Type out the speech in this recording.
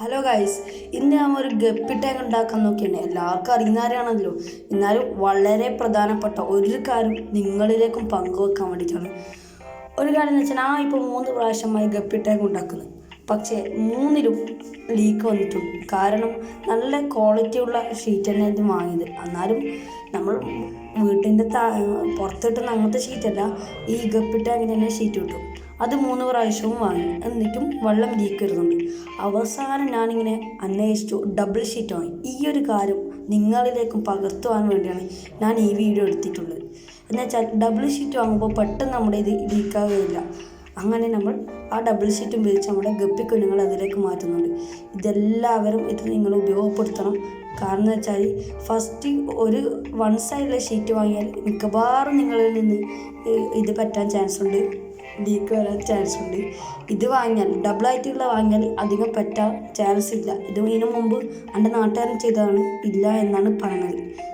Hello guys ഇന്ന് ഞാൻ ഒരു ഗപ്പി ടാങ്ക് ഉണ്ടാക്കാൻ നോക്കിയാണ്. എല്ലാവർക്കും അറിയുന്നവരാണല്ലോ. എന്നാലും വളരെ പ്രധാനപ്പെട്ട ഒരു കാര്യം നിങ്ങളിലേക്കും പങ്കുവെക്കാൻ വേണ്ടിയിട്ടാണ്. ഒരു കാര്യം എന്ന് വെച്ചാൽ ഞാൻ ഇപ്പോൾ മൂന്ന് പ്രാവശ്യമായി ഗപ്പി ടാങ്ക് ഉണ്ടാക്കുന്നത് പക്ഷേ മൂന്നിലും ലീക്ക് വന്നിട്ടുണ്ട് കാരണം നല്ല ക്വാളിറ്റിയുള്ള ഷീറ്റ് തന്നെ ഇത് വാങ്ങിയത്. എന്നാലും നമ്മൾ വീട്ടിന്റെ താ പുറത്തിട്ടുന്ന അങ്ങനത്തെ ഷീറ്റല്ല ഈ ഗപ്പി തന്നെ ഷീറ്റ് കിട്ടും അത് മൂന്ന് പ്രാവശ്യവും വാങ്ങി. എന്നിട്ടും വെള്ളം ലീക്ക് വരുന്നുണ്ട് അവസാനം ഞാനിങ്ങനെ അന്വേഷിച്ചു. ഡബിൾ ഷീറ്റ് വാങ്ങി. ഈ ഒരു കാര്യം നിങ്ങളിലേക്കും പകർത്തുവാൻ വേണ്ടിയാണ് ഞാൻ ഈ വീഡിയോ എടുത്തിട്ടുള്ളത്. എന്നുവെച്ചാൽ ഡബിൾ ഷീറ്റ് വാങ്ങുമ്പോൾ പെട്ടെന്ന് നമ്മുടെ ഇത് ലീക്കാവുകയില്ല. അങ്ങനെ നമ്മൾ ആ ഡബിൾ ഷീറ്റ് ഉപയോഗിച്ച് നമ്മുടെ ഗപ്പി കുഞ്ഞുങ്ങൾ അതിലേക്ക് മാറ്റുന്നുണ്ട്. ഇതെല്ലാവരും ഇത് നിങ്ങൾ ഉപയോഗപ്പെടുത്തണം. കാരണം വെച്ചാൽ ഫസ്റ്റ് ഒരു വൺ സൈഡിലെ ഷീറ്റ് വാങ്ങിയാൽ മിക്കവാറും നിങ്ങളിൽ നിന്ന് ഇത് പറ്റാൻ ചാൻസ് ഉണ്ട്. ലീക്ക് വരാൻ ചാൻസ് ഉണ്ട്. ഇത് വാങ്ങിയാൽ ഡബിളായിട്ടുള്ള വാങ്ങിയാൽ അധികം പറ്റാൻ ചാൻസ് ഇല്ല. ഇത് ഇതിനു മുമ്പ് എന്റെ നാട്ടുകാരൻ ചെയ്തതാണ് ഇല്ല എന്നാണ് പറയുന്നത്